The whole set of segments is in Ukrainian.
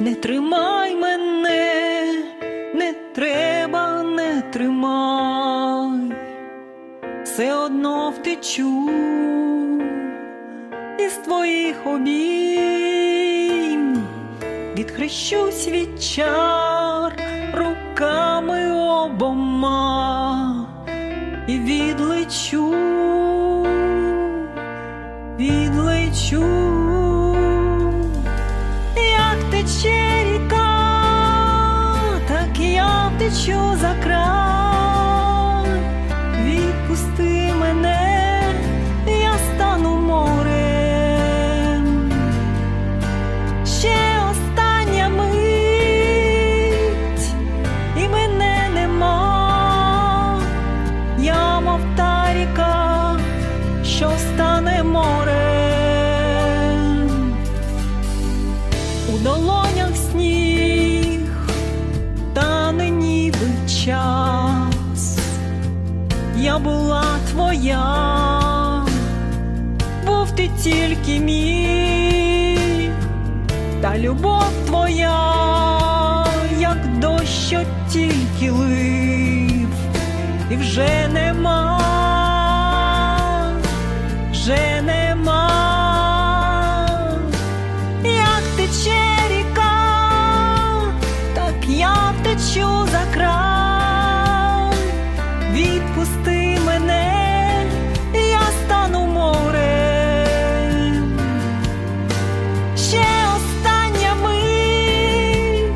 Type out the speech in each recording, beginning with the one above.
не тримай мене, не треба, не тримай, все одно втечу із твоїх обійм, відхрещусь від чар руками обома і відлечу, відлечу, я втечу за край, відпусти мене, я стану морем. Ще остання мить, і мене нема. Я мов та ріка, що стане морем. У долонях сніг, Я була твоя, був ти тільки мій, та любов твоя, як дощ, тільки лив, і вже нема, вже нема, як тече ріка, так я втечу відпусти мене, я стану морем. Ще остання мить,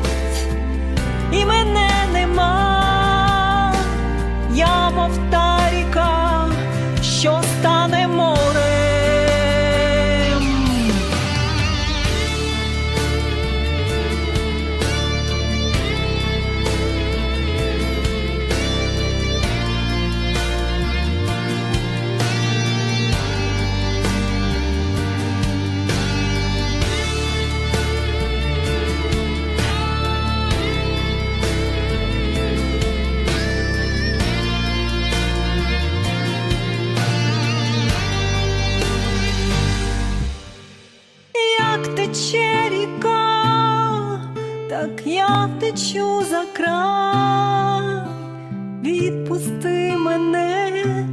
і мене нема, я мов так я втечу за край, відпусти мене,